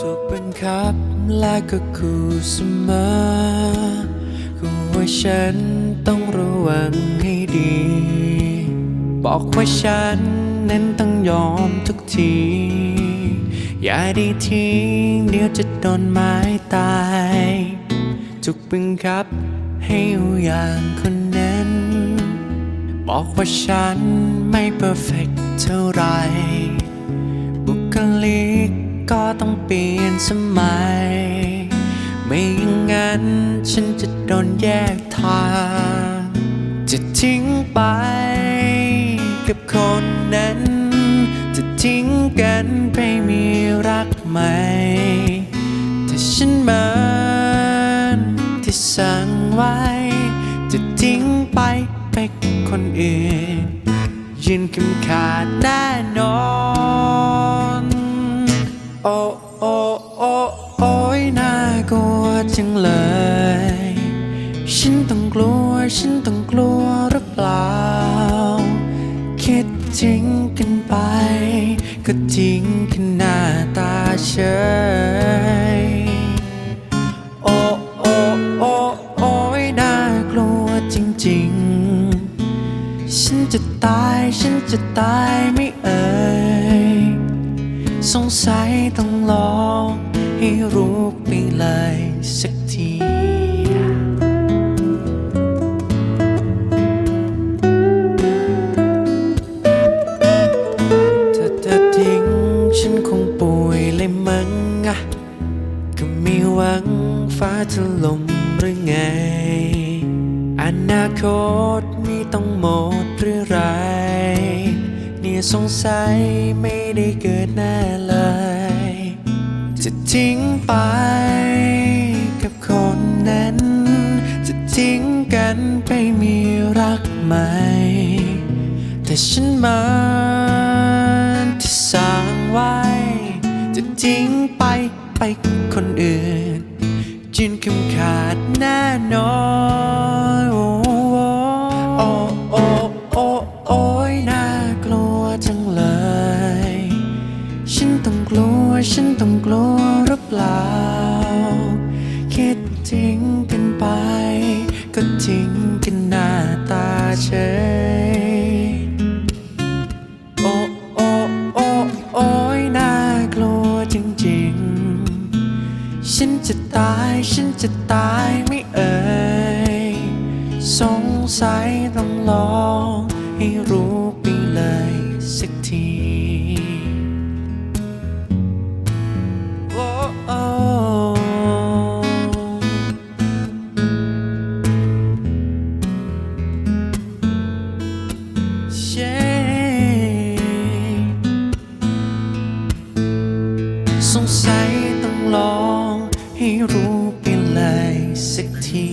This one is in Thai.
ถูกบังคับและก็คู่เสมอคู่ว่าฉันต้องระวังให้ดี บอกว่าฉัน เน้นต้องยอมทุกที อย่าได้ทิ้งเดี๋ยวจะโดนไม้ตายถูกบังคับให้อยู่อย่างคนนั้นบอกว่าฉันไม่เพอร์เฟกเท่าไร บุคลิกก็ต้องเปลี่ยนสมัย ไม่อย่างนั้นฉันจะโดนแยกทาง จะทิ้งไป นั้น จะทิ้งกันไปมีรักใหม่ถ้าฉันมันที่สั่งไว้ จะทิ้งไปไปคนอื่น ยืนคำขาดแน่นอนโอ้โอ้โอ้โอ้ยน่ากลัวจังเลย ฉันต้องกลัว ฉันต้องกลัว เฉยโอ้โอ้โอ้โอ้ยน่ากลัวจริงๆ ฉันจะตายฉันจะตายไม่เอ่ยสงสัยต้องลองให้รู้ไปเลยสักที เลยมั้งอะก็มีหวังฟ้าจะลมหรือไง อนาคตมีต้องหมดหรือไร เนี่ยสงสัยไม่ได้เกิดแน่เลย จะทิ้งไปกับคนนั้น จะทิ้งกันไปมีรักใหม่ แต่ฉันมัน ทิ้งไปไปคนอื่น จินคำขาดแน่นอนโอ้โอ้โอ้โอ้โอ้ยน่ากลัวจังเลย ฉันต้องกลัวฉันต้องกลัวหรือเปล่า คิดทิ้งกันไป ก็ทิ้งกันหน้าตาเฉย จะตาย ฉันจะตายไม่เอ่ยสงสัยต้องลอง่รู้เป็นลยสักที